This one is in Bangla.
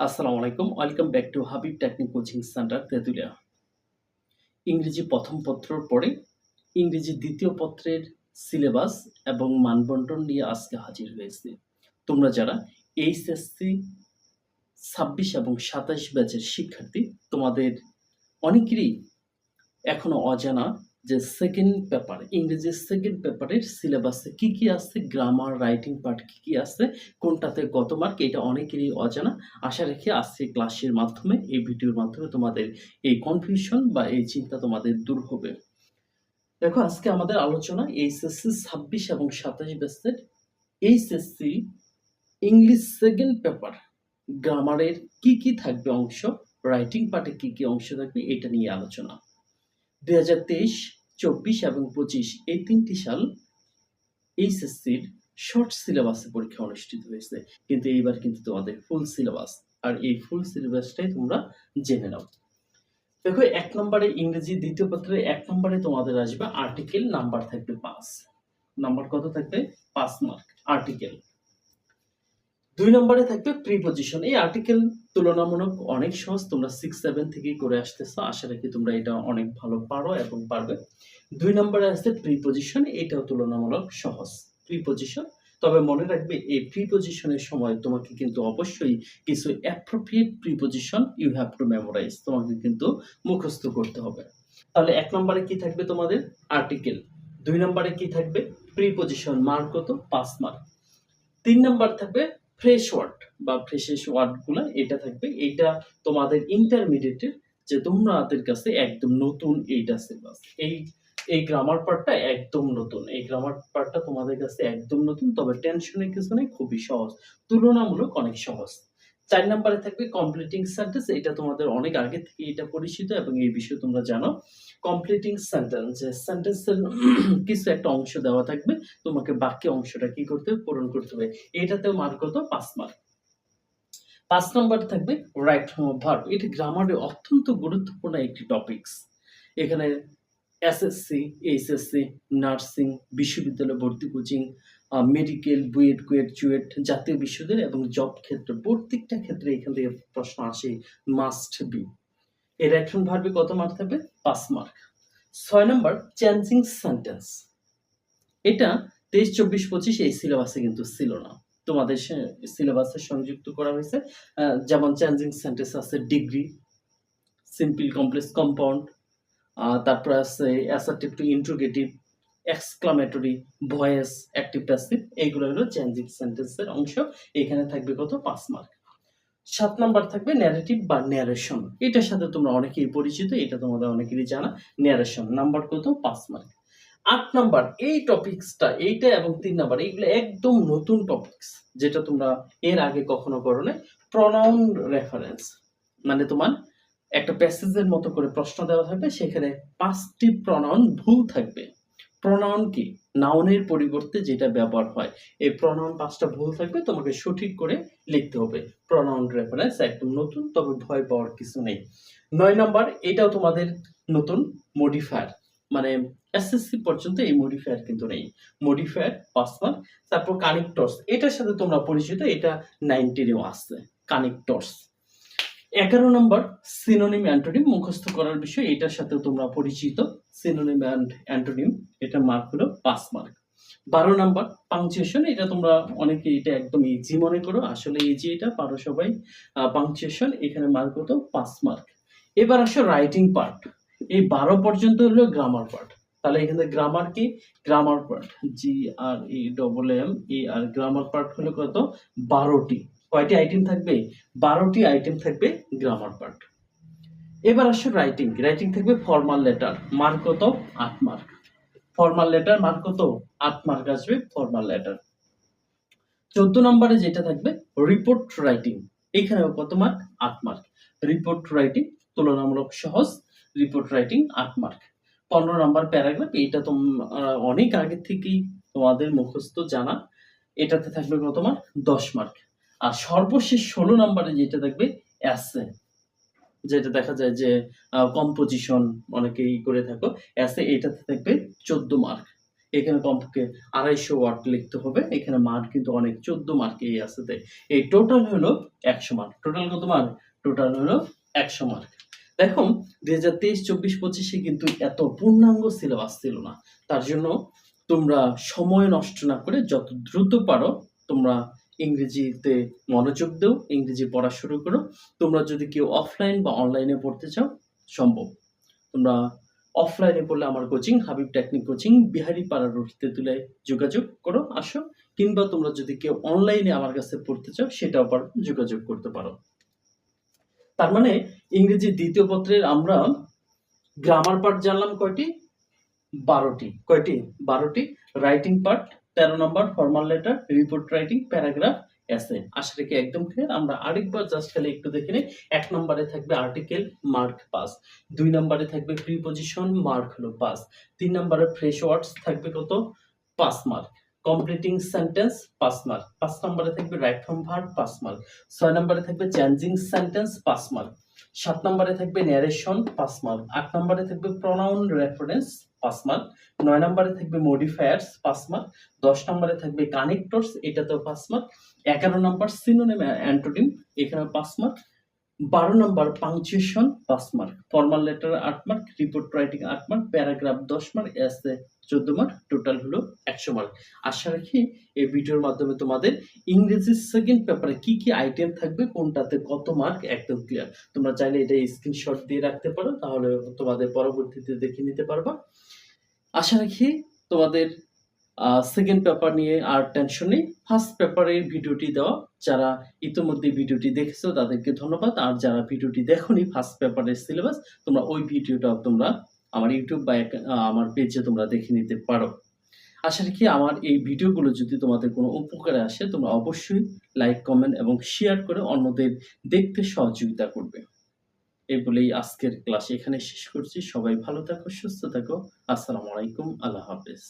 আসসালামু আলাইকুম। Welcome back to Habib technique coaching centre Tentulia. ইংরেজি প্রথম পত্রর পরে ইংরেজি দ্বিতীয় পত্রের সিলেবাস এবং মানবন্টন নিয়ে আজকে হাজির হয়েছে। তোমরা যারা এইচএসসি ছাব্বিশ এবং সাতাশ ব্যাচের শিক্ষার্থী, তোমাদের অনেকেরই এখনও অজানা যে সেকেন্ড পেপার ইংরেজির সেকেন্ড পেপারের সিলেবাসে কি কি আছে গ্রামার রাইটিং পার্ট কি কি আছে কোনটাতে কত মার্ক এটা অনেকেরই অজানা। আশা রেখে আজকে ক্লাসের মাধ্যমে, এই ভিডিওর মাধ্যমে তোমাদের এই কনফিউশন বা এই চিন্তা তোমাদের দূর হবে। দেখো, আজকে আমাদের আলোচনা এইচএসসি ছাব্বিশ এবং সাতাশ ব্যাচের এইচএসসি ইংলিশ সেকেন্ড পেপার গ্রামারের কি কি থাকবে অংশ রাইটিং পার্টে কি কি অংশ থাকবে, এটা নিয়ে আলোচনা। দুই হাজার তেইশ চব্বিশ এবং পঁচিশ, এই তিনটি সাল এইচএসসির শর্ট সিলেবাসে পরীক্ষা অনুষ্ঠিত হয়েছে। কিন্তু এইবার কিন্তু তোমাদের ফুল সিলেবাস আর এই ফুল সিলেবাসটাই তোমরা জেনে নাও। দেখো, এক নম্বরে ইংরেজি, দ্বিতীয় পত্রে এক নম্বরে তোমাদের আসবে আর্টিকেল নাম্বার থাকবে পাঁচ। নাম্বার কত থাকবে? পাঁচ মার্ক আর্টিকেল দুই নম্বরে থাকবে প্রিপোজিশন এই আর্টিকেল তুলনামূলক অনেক সহজ, তোমরা সিক্স সেভেন থেকেই করে আসতেছো। আশা রাখি তোমরা এটা অনেক ভালো পারো এবং পারবে। দুই নম্বরে আসছে প্রিপোজিশন এটাও তুলনামূলক সহজ। প্রিপোজিশন তবে মনে রাখবে এই প্রিপোজিশনের সময় তোমাকে কিন্তু অবশ্যই কিছু appropriate preposition you have to memorise তোমাকে কিন্তু মুখস্থ করতে হবে। তাহলে এক নম্বরে কি থাকবে তোমাদের? আর্টিকেল দুই নম্বরে কি থাকবে? প্রিপোজিশন মার্ক কত? পাঁচ মার্ক তিন নম্বর থাকবে ফ্রেশ ওয়ার্ড বা ফ্রেশেস ওয়ার্ডগুলো এটা থাকবে। এটা তোমাদের ইন্টারমিডিয়েটের যে তোমাদের কাছে একদম নতুন এইটা সিলেবাস এই এই গ্রামার পার্টটা একদম নতুন। এই গ্রামার পার্টটা তোমাদের কাছে একদম নতুন, তবে টেনশনের কিছু নেই, খুবই সহজ। তুলনামূলক অনেক সহজ। চার নম্বরে থাকবে কমপ্লিটিং সেন্টেন্স এটা তোমাদের অনেক আগে থেকে এটা পরিচিত এবং এই বিষয়ে তোমরা জানো। কমপ্লিটিং সেন্টেন্স সেন্টেন্সের কিছু একটা অংশ দেওয়া থাকবে। তোমাকে বাক্য অংশটা কি করতে হবে? পূরণ করতে হবে। এটাতেও মার্ক কত? পাঁচ মার্ক পাঁচ নম্বর থাকবে রাইট ভার্ব এটি গ্রামারের অত্যন্ত গুরুত্বপূর্ণ একটি টপিকস এখানে এসএসসি এইচএসসি নার্সিং বিশ্ববিদ্যালয় ভর্তি coaching medical BUET KUET CUET জাতীয় বিশ্ববিদ্যালয় এবং জব ক্ষেত্র। প্রত্যেকটা ক্ষেত্রে এখান থেকে প্রশ্ন আসে মাস্ট বি এর অ্যাকশন ভার্বে কত মার্ক থাকবে? পাঁচ মার্ক ছয় নম্বর চেঞ্জিং সেন্টেন্স এটা তেইশ, চব্বিশ, পঁচিশ এই সিলেবাসে কিন্তু ছিল না। তোমাদের সিলেবাসে সংযুক্ত করা হয়েছে। যেমন চেঞ্জিং সেন্টেন্স আছে ডিগ্রি সিম্পল কমপ্লেক্স কম্পাউন্ড তারপর আছে assertive to interrogative exclamatory voice active passive এইগুলো হলো চেঞ্জিং সেন্টেন্সের অংশ। এখানে থাকবে কত? পাঁচ মার্ক সাত নাম্বার থাকবে ন্যারেটিভ বা ন্যারেশন এটার সাথে তোমরা অনেকেই পরিচিত, এটা তোমাদের অনেকেরই জানা। ন্যারেশন নাম্বার কত? পাঁচ মার্ক আট নাম্বার এই টপিক্সটা এইটা এবং তিন নাম্বার এইগুলো একদম নতুন টপিক্স যেটা তোমরা এর আগে কখনো করো না প্রনাউন রেফারেন্স মানে তোমার একটা প্যাসেজের মতো করে প্রশ্ন দেওয়া থাকবে, সেখানে পাঁচটি প্রণয়ন ভুল থাকবে। প্রণয়ন কি? নাউনের পরিবর্তে যেটা ব্যবহার হয়, এই প্রণয়ন পাঁচটা ভুল থাকবে, তোমাকে সঠিক করে লিখতে হবে। প্রণয়ন রেফারেন্স একদম নতুন, তবে ভয় পাওয়ার কিছু নেই। নয় নম্বর, এটাও তোমাদের নতুন মডিফায়ার মানে এসএসসি পর্যন্ত এই মডিফায়ার কিন্তু নেই। মডিফায়ার মার্ক তারপর কানেক্টরস এটার সাথে তোমরা পরিচিত, এটা নাইনটিনেও আসছে কানেক্টরস এগারো নম্বর সিনোনিম অ্যান্টোনিম মুখস্থ করার বিষয়, এটার সাথে তোমরা পরিচিত। সিনোনিম অ্যান্ড অ্যান্টোনিম এটা মার্ক হলো পাঁচ মার্ক বারো নাম্বার পাংচুয়েশন এটা তোমরা অনেকে এটা একদম ইজি মনে করো, আসলে ইজি এটা, পারো সবাই। পাংচুয়েশন এখানে মার্ক হতো পাঁচ মার্ক এবার আসো রাইটিং পার্ট এই বারো পর্যন্ত হলো গ্রামার পার্ট তাহলে এখানে গ্রামার কি? Grammar part G R E double M E R grammar part হলো কত? বারোটি। কয়টি আইটেম থাকবে? বারোটি আইটেম থাকবে গ্রামার পার্ট এবার আসো রাইটিং রাইটিং থাকবে ফর্মাল লেটার মার্ক কত? আট মার্ক ফর্মাল লেটার মার্ক কত? আট মার্ক আসবে ফর্মাল লেটার চোদ্দ নম্বরে যেটা থাকবে রিপোর্ট রাইটিং এখানেও কত মার্ক আট মার্ক রিপোর্ট রাইটিং তুলনামূলক সহজ। রিপোর্ট রাইটিং আট মার্ক পনেরো নম্বর প্যারাগ্রাফ এটা তোমরা অনেক আগে থেকেই তোমাদের মুখস্থ জানা। এটাতে থাকবে কত মার্ক দশ মার্ক আর সর্বশেষ ষোলো নম্বরে যেটা থাকবে অ্যাসে যেটা দেখা যায় যে কম্পোজিশন অনেকেই করে থাকো অ্যাসে এটাতে থাকবে চোদ্দ মার্ক এখানে কমপক্ষে ২৫০ ওয়ার্ড লিখতে হবে। এখানে মার্ক কিন্তু অনেক ১৪ মার্কেই আছে তাই। এই টোটাল হলো ১০০ মার্ক। টোটাল কত মার্ক? টোটাল হলো ১০০ মার্ক। দেখো, দুই হাজার তেইশ, চব্বিশ, পঁচিশে কিন্তু এত পূর্ণাঙ্গ সিলেবাস ছিল না। তার জন্য তোমরা সময় নষ্ট না করে যত দ্রুত পারো, তোমরা ইংরেজিতে মনোযোগ দাও, ইংরেজি পড়া শুরু করো। তোমরা যদি কেউ অফলাইন বা অনলাইনে পড়তে চাও সম্ভব। তোমরা অফলাইনে পড়লে আমার coaching Habib technique coaching Biharipara road তুলে যোগাযোগ করো, আসো। কিংবা তোমরা যদি কেউ অনলাইনে আমার কাছে পড়তে চাও সেটাও যোগাযোগ করতে পারো। তার মানে ইংরেজি দ্বিতীয় পত্রের আমরা গ্রামার পার্ট জানলাম কয়টি? বারোটি কয়টি? বারোটি রাইটিং পার্ট ১৩ নম্বর formal letter, report writing, paragraph, essay. আশা রাখি একদম ক্লিয়ার। আমরা আরেকবার জাস্ট খালি একটু দেখে নেই। ১ নম্বরে থাকবে আর্টিকেল, মার্ক ৫। ২ নম্বরে থাকবে প্রিপজিশন, মার্ক হলো ৫। ৩ নম্বরে ফ্রেশ ওয়ার্ডস থাকবে কত? ৫ মার্ক। Completing sentence ৫ mark. ৫ নম্বরে থাকবে রাইট ফ্রম ভার্ব ৫ মার্ক। ৬ নম্বরে থাকবে চেঞ্জিং সেন্টেন্স ৫ মার্ক। ৭ নম্বরে থাকবে ন্যারেশন ৫ মার্ক। ৮ নম্বরে থাকবে প্রোনাউন রেফারেন্স ৫ মার্ক। নয় নম্বরে থাকবে মডিফায়ার্স পাঁচ মার্ক। ১০ নম্বরে থাকবে কানেক্টরস এটাতেও পাঁচ মার্ক। ১১ নম্বর সিনোনিম অ্যান্টোনিম এখানেও পাঁচ মার্ক। ১২ নম্বর পাংচুয়েশন পাঁচ মার্ক। ফর্মাল লেটার আট মার্ক, রিপোর্ট রাইটিং আট mark, paragraph ১০ mark, essay ১৪ mark, total হলো ১০০ মার্ক। আশা রাখি এই ভিডিওর মাধ্যমে তোমাদের ইংরেজির সেকেন্ড পেপারে কি, কি আইটেম থাকবে, কোনটাতে কত মার্ক একদম ক্লিয়ার। তোমরা চাইলে এটা স্ক্রিনশট দিয়ে রাখতে পারো তাহলে তোমাদের পরবর্তীতে দেখে নিতে পারবা। আশা রাখি তোমাদের সেকেন্ড পেপার নিয়ে আর টেনশন নেই। ফার্স্ট পেপারের ভিডিওটি দেওয়া। যারা ইতিমধ্যে ভিডিওটি দেখেছ তাদেরকে ধন্যবাদ। আর যারা ভিডিওটি দেখোনি ফার্স্ট পেপারের সিলেবাস তোমরা ওই ভিডিওটা তোমরা আমার ইউটিউব বা আমার পেজে তোমরা দেখে নিতে পারো। আশা রাখি আমার এই ভিডিওগুলো যদি তোমাদের কোনো উপকারে আসে তোমরা অবশ্যই লাইক, কমেন্ট এবং শেয়ার করে অন্যদের দেখতে সহযোগিতা করবে। এই বলেই আজকের ক্লাস এখানে শেষ করছি। সবাই ভালো থাকো, সুস্থ থাকো। আসসালামু আলাইকুম। আল্লাহ হাফেজ।